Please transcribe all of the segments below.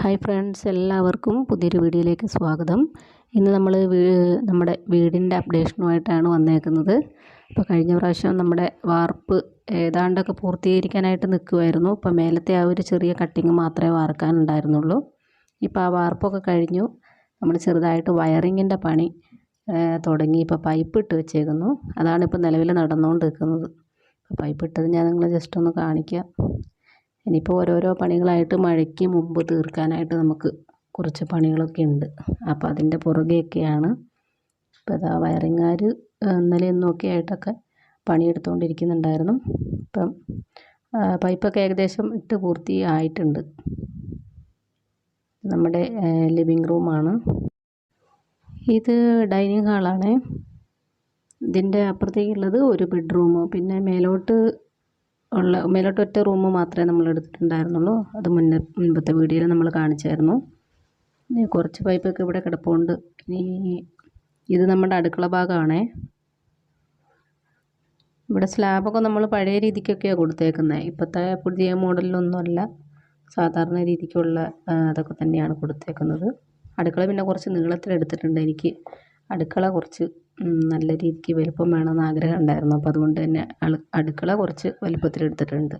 Hi friends എല്ലാവർക്കും പുതിയൊരു വീഡിയോയിലേക്ക് സ്വാഗതം. ഇന്ന് നമ്മൾ നമ്മുടെ വീടിന്റെ അപ്ഡേഷനുമായിട്ടാണ് വന്നേക്കുന്നത്. അപ്പോൾ കഴിഞ്ഞ പ്രാവശ്യം നമ്മുടെ വാർപ്പ് ഏതാണ്ടൊക്കെ പൂർത്തീകരിക്കാനായിട്ട് നിൽക്കുമായിരുന്നു അപ്പോൾ മേലത്തെ ആ ഒരു ചെറിയ കട്ടിങ് മാത്രമേ വാർക്കാനുണ്ടായിരുന്നുള്ളൂ. ഇപ്പോൾ ആ വാർപ്പൊക്കെ കഴിഞ്ഞു. നമ്മൾ ചെറുതായിട്ട് വയറിങ്ങിന്റെ പണി തുടങ്ങി ഇപ്പോൾ പൈപ്പ് ഇട്ട് വെച്ചേക്കുന്നു. അതാണ് ഇപ്പോൾ നിലവിൽ നടന്നുകൊണ്ട് നിൽക്കുന്നത് പൈപ്പ് ഇട്ടത് ഞാൻ നിങ്ങളെ ജസ്റ്റ് ഒന്ന് കാണിക്കാം. ഇനിയിപ്പോൾ ഓരോരോ പണികളായിട്ട് മഴയ്ക്ക് മുമ്പ് തീർക്കാനായിട്ട് നമുക്ക് കുറച്ച് പണികളൊക്കെ ഉണ്ട്. അപ്പോൾ അതിന്റെ പുറകെയൊക്കെയാണ് ഇപ്പോൾ ഇതാ വയറിങ്ങാർ ഇന്നലെ ഇന്നൊക്കെ ആയിട്ടൊക്കെ പണിയെടുത്തുകൊണ്ടിരിക്കുന്നുണ്ടായിരുന്നു ഇപ്പം പൈപ്പൊക്കെ ഏകദേശം ഇട്ട് പൂർത്തി ആയിട്ടുണ്ട്. നമ്മുടെ ലിവിങ് റൂമാണ്. ഇത് ഡൈനിങ് ഹാളാണ്. ഇതിന്റെ അപ്പുറത്തേക്കുള്ളത് ഒരു ബെഡ്റൂം. പിന്നെ മേലോട്ട് ഉള്ള മേലോട്ട് ഒറ്റ റൂം മാത്രമേ നമ്മൾ എടുത്തിട്ടുണ്ടായിരുന്നുള്ളൂ. അത് മുന്നേ മുൻപത്തെ വീഡിയോയിൽ നമ്മൾ കാണിച്ചായിരുന്നു. ഇനി കുറച്ച് പൈപ്പൊക്കെ ഇവിടെ കിടപ്പുണ്ട്. ഇനി ഇത് നമ്മുടെ അടുക്കള ഭാഗമാണേ. ഇവിടെ സ്ലാബൊക്കെ നമ്മൾ പഴയ രീതിക്കൊക്കെയാണ് കൊടുത്തേക്കുന്നത് ഇപ്പോഴത്തെ പുതിയ മോഡലിലൊന്നുമല്ല. സാധാരണ രീതിക്കുള്ള അതൊക്കെ തന്നെയാണ് കൊടുത്തേക്കുന്നത്. അടുക്കള പിന്നെ കുറച്ച് നീളത്തിൽ എടുത്തിട്ടുണ്ട് എനിക്ക് അടുക്കള കുറച്ച് നല്ല രീതിക്ക് വലുപ്പം വേണമെന്ന് ആഗ്രഹം ഉണ്ടായിരുന്നു. അപ്പോൾ അതുകൊണ്ട് തന്നെ അടുക്കള കുറച്ച് വലിപ്പത്തിൽ എടുത്തിട്ടുണ്ട്.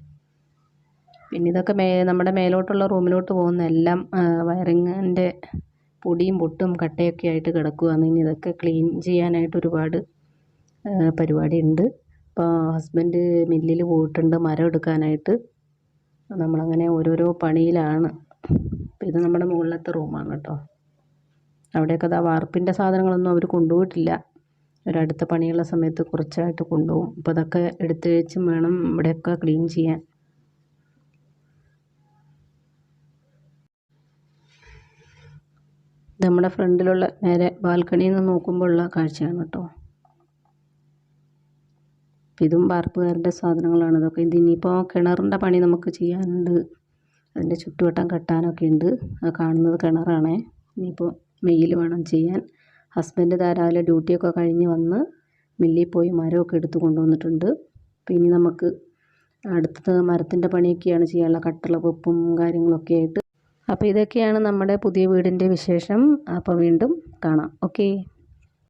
പിന്നെ ഇതൊക്കെ മേ നമ്മുടെ മേലോട്ടുള്ള റൂമിലോട്ട് പോകുന്ന എല്ലാം വയറിങ്ങിന്റെ പൊടിയും പൊട്ടും കട്ടയൊക്കെ ആയിട്ട് കിടക്കുകയാണ് ഇനി ഇതൊക്കെ ക്ലീൻ ചെയ്യാനായിട്ട് ഒരുപാട് പരിപാടി ഉണ്ട് അപ്പോൾ ഹസ്ബൻഡ് മില്ലിൽ പോയിട്ടുണ്ട് മരം എടുക്കാനായിട്ട്. നമ്മളങ്ങനെ ഓരോരോ പണിയിലാണ്. ഇത് നമ്മുടെ മുകളിലത്തെ റൂമാണ് കേട്ടോ. അവിടെയൊക്കെ അതാ വാർപ്പിന്റെ സാധനങ്ങളൊന്നും അവർ കൊണ്ടുപോയിട്ടില്ല. ഒരടുത്ത പണിയുള്ള സമയത്ത് കുറച്ചായിട്ട് കൊണ്ടുപോകും. അപ്പോൾ അതൊക്കെ എടുത്ത് വെച്ചും വേണം ഇവിടെയൊക്കെ ക്ലീൻ ചെയ്യാൻ. നമ്മുടെ ഫ്രണ്ടിലുള്ള നേരെ ബാൽക്കണിയിൽ നിന്ന് നോക്കുമ്പോഴുള്ള കാഴ്ചയാണ് കേട്ടോ. ഇതും വാർപ്പുകാരുടെ സാധനങ്ങളാണ്. ഇതൊക്കെ ഇത് ഇനിയിപ്പോൾ കിണറിന്റെ പണി നമുക്ക് ചെയ്യാനുണ്ട്. അതിന്റെ ചുറ്റുവട്ടം കെട്ടാനൊക്കെ ഉണ്ട്. ആ കാണുന്നത് കിണറാണേ. ഇനിയിപ്പോൾ മെയ്യിൽ വേണം ചെയ്യാൻ. ഹസ്ബൻഡ് ധാരാളം ഡ്യൂട്ടിയൊക്കെ കഴിഞ്ഞ് വന്ന് മില്ലിൽ പോയി മരമൊക്കെ എടുത്ത് കൊണ്ടുവന്നിട്ടുണ്ട്. അപ്പോൾ ഇനി നമുക്ക് അടുത്തത് മരത്തിന്റെ പണിയൊക്കെയാണ് ചെയ്യാനുള്ള കട്ടള വെപ്പും കാര്യങ്ങളൊക്കെ ആയിട്ട്. അപ്പോൾ ഇതൊക്കെയാണ് നമ്മുടെ പുതിയ വീടിന്റെ വിശേഷം. അപ്പോൾ വീണ്ടും കാണാം. ഓക്കേ.